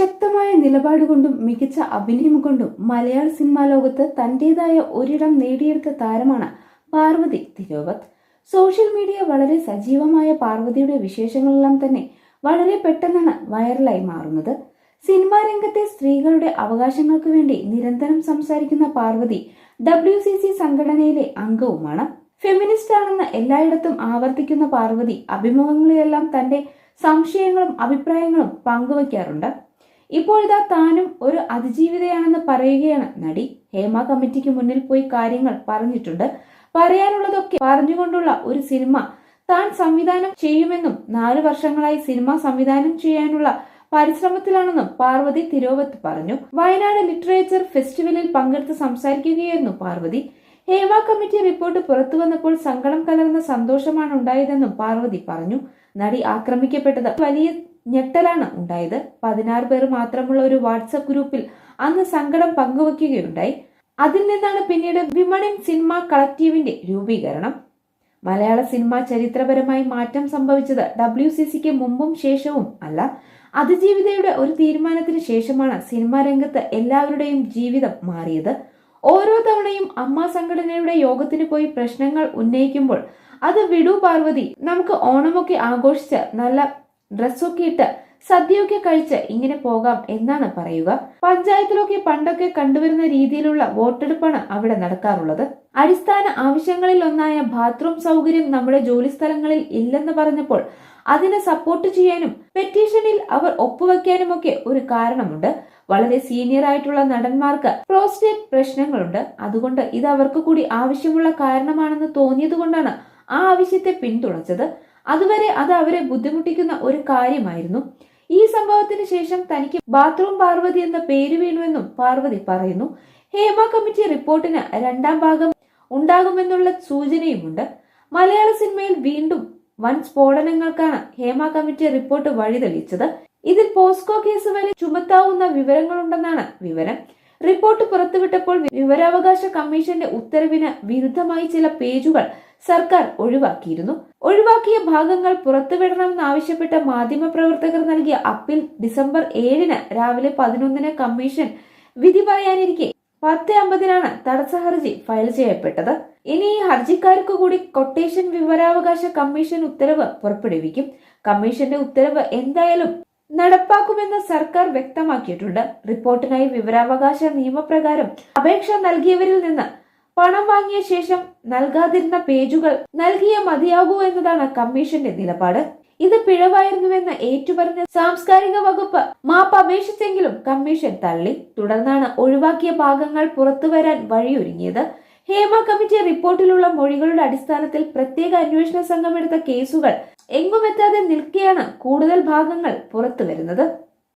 ശക്തമായ നിലപാടുകൊണ്ടും മികച്ച അഭിനയം കൊണ്ടും മലയാള സിനിമാ ലോകത്ത് തന്റേതായ ഒരിടം നേടിയെടുത്ത താരമാണ് പാർവതി തിരോവത്ത് സോഷ്യൽ മീഡിയ വളരെ സജീവമായ പാർവതിയുടെ വിശേഷങ്ങളെല്ലാം തന്നെ വളരെ പെട്ടെന്നാണ് വൈറലായി മാറുന്നത്. സിനിമാ രംഗത്തെ സ്ത്രീകളുടെ അവകാശങ്ങൾക്ക് വേണ്ടി നിരന്തരം സംസാരിക്കുന്ന പാർവതി ഡബ്ല്യു സി സി സംഘടനയിലെ അംഗവുമാണ്. ഫെമിനിസ്റ്റ് ആണെന്ന് എല്ലായിടത്തും ആവർത്തിക്കുന്ന പാർവതി അഭിമുഖങ്ങളിലെല്ലാം തന്റെ സംശയങ്ങളും അഭിപ്രായങ്ങളും പങ്കുവയ്ക്കാറുണ്ട് ഇപ്പോഴിതാ താനും ഒരു അതിജീവിതയാണെന്ന് പറയുകയാണ്. നടി ഹേമ കമ്മിറ്റിക്ക് മുന്നിൽ പോയി കാര്യങ്ങൾ പറഞ്ഞിട്ടുണ്ട്. പറയാനുള്ളതൊക്കെ പറഞ്ഞുകൊണ്ടുള്ള ഒരു സിനിമ താൻ സംവിധാനം ചെയ്യുമെന്നും നാല് വർഷങ്ങളായി സിനിമ സംവിധാനം ചെയ്യാനുള്ള പരിശ്രമത്തിലാണെന്നും പാർവതി തിരുവത്ത് പറഞ്ഞു. വയനാട് ലിറ്ററേച്ചർ ഫെസ്റ്റിവലിൽ പങ്കെടുത്ത് സംസാരിക്കുകയായിരുന്നു പാർവതി. ഹേമ കമ്മിറ്റി റിപ്പോർട്ട് പുറത്തു വന്നപ്പോൾ സങ്കടം കലർന്ന സന്തോഷമാണ് ഉണ്ടായതെന്നും പാർവതി പറഞ്ഞു. നടി ആക്രമിക്കപ്പെട്ടത് വലിയ ഞെട്ടലാണ് ഉണ്ടായത്. പതിനാറ് പേർ മാത്രമുള്ള ഒരു വാട്സപ്പ് ഗ്രൂപ്പിൽ അന്ന് സങ്കടം പങ്കുവയ്ക്കുകയുണ്ടായി അതിൽ നിന്നാണ് പിന്നീട് വിമണിൻ സിനിമ കളക്റ്റീവിന്റെ രൂപീകരണം. മലയാള സിനിമ ചരിത്രപരമായി മാറ്റം സംഭവിച്ചത് ഡബ്ല്യു സി സിക്ക് മുമ്പും ശേഷവും അല്ല. അതിജീവിതയുടെ ഒരു തീരുമാനത്തിന് ശേഷമാണ് സിനിമാ രംഗത്ത് എല്ലാവരുടെയും ജീവിതം മാറിയത്. ഓരോ തവണയും അമ്മ സംഘടനയുടെ യോഗത്തിന് പോയി പ്രശ്നങ്ങൾ ഉന്നയിക്കുമ്പോൾ അത് വിടു പാർവതി നമുക്ക് ഓണമൊക്കെ ആഘോഷിച്ച് നല്ല ഡ്രസ്സൊക്കെ ഇട്ട് സദ്യയൊക്കെ കഴിച്ച് ഇങ്ങനെ പോകാം എന്നാണ് പറയുക. പഞ്ചായത്തിലൊക്കെ പണ്ടൊക്കെ കണ്ടുവരുന്ന രീതിയിലുള്ള വോട്ടെടുപ്പാണ് അവിടെ നടക്കാറുള്ളത്. അടിസ്ഥാന ആവശ്യങ്ങളിൽ ഒന്നായ ബാത്റൂം സൗകര്യം നമ്മുടെ ജോലി സ്ഥലങ്ങളിൽ ഇല്ലെന്ന് പറഞ്ഞപ്പോൾ അതിനെ സപ്പോർട്ട് ചെയ്യാനും പെറ്റീഷനിൽ അവർ ഒപ്പുവെക്കാനുമൊക്കെ ഒരു കാരണമുണ്ട്. വളരെ സീനിയർ ആയിട്ടുള്ള നടന്മാർക്ക് പ്രോസ്റ്റേറ്റ് പ്രശ്നങ്ങളുണ്ട്. അതുകൊണ്ട് ഇത് അവർക്ക് കൂടി ആവശ്യമുള്ള കാരണമാണെന്ന് തോന്നിയതുകൊണ്ടാണ് ആ ആവശ്യത്തെ പിന്തുണച്ചത്. അതുവരെ അത് അവരെ ബുദ്ധിമുട്ടിക്കുന്ന ഒരു കാര്യമായിരുന്നു. ഈ സംഭവത്തിന് ശേഷം തനിക്ക് ബാത്റൂം പാർവതി എന്ന പേര് വീണുവെന്നും പാർവതി പറയുന്നു. ഹേമ കമ്മിറ്റി റിപ്പോർട്ടിന് രണ്ടാം ഭാഗം ഉണ്ടാകുമെന്നുള്ള സൂചനയുമുണ്ട്. മലയാള സിനിമയിൽ വീണ്ടും വൻ സ്ഫോടനങ്ങൾക്കാണ് ഹേമ കമ്മിറ്റി റിപ്പോർട്ട് വഴിതെളിച്ചത്. ഇതിൽ പോസ്കോ കേസ് വരെ ചുമത്താവുന്ന വിവരങ്ങളുണ്ടെന്നാണ് വിവരം. റിപ്പോർട്ട് പുറത്തുവിട്ടപ്പോൾ വിവരാവകാശ കമ്മീഷന്റെ ഉത്തരവിന് വിരുദ്ധമായി ചില പേജുകൾ സർക്കാർ ഒഴിവാക്കിയിരുന്നു. ഒഴിവാക്കിയ ഭാഗങ്ങൾ പുറത്തുവിടണമെന്നാവശ്യപ്പെട്ട മാധ്യമപ്രവർത്തകർ നൽകിയ അപ്പീൽ ഡിസംബർ ഏഴിന് രാവിലെ പതിനൊന്നിന് കമ്മീഷൻ വിധി പറയാനിരിക്കെ പത്ത് അമ്പതിനാണ് തടസ്സ ഹർജി ഫയൽ ചെയ്യപ്പെട്ടത്. ഇനി ഈ ഹർജിക്കാർക്ക് കൂടി കൊട്ടേഷൻ വിവരാവകാശ കമ്മീഷൻ ഉത്തരവ് പുറപ്പെടുവിക്കും. കമ്മീഷന്റെ ഉത്തരവ് എന്തായാലും നടപ്പാക്കുമെന്ന് സർക്കാർ വ്യക്തമാക്കിയിട്ടുണ്ട്. റിപ്പോർട്ടിനായി വിവരാവകാശ നിയമപ്രകാരം അപേക്ഷ നൽകിയവരിൽ നിന്ന് പണം വാങ്ങിയ ശേഷം നൽകാതിരുന്ന പേജുകൾ നൽകിയ മതിയാകൂ എന്നതാണ് കമ്മീഷന്റെ നിലപാട്. ഇത് പിഴവായിരുന്നുവെന്ന് ഏറ്റുപറഞ്ഞ സാംസ്കാരിക വകുപ്പ് മാപ്പ് അപേക്ഷിച്ചെങ്കിലും കമ്മീഷൻ തള്ളി. തുടർന്നാണ് ഒഴിവാക്കിയ ഭാഗങ്ങൾ പുറത്തുവരാൻ വഴിയൊരുങ്ങിയത്. ഹേമ കമ്മിറ്റി റിപ്പോർട്ടിലുള്ള മൊഴികളുടെ അടിസ്ഥാനത്തിൽ പ്രത്യേക അന്വേഷണ സംഘം എടുത്ത കേസുകൾ എങ്ങുമെത്താതെ നിൽക്കെയാണ് കൂടുതൽ ഭാഗങ്ങൾ പുറത്തുവരുന്നത്.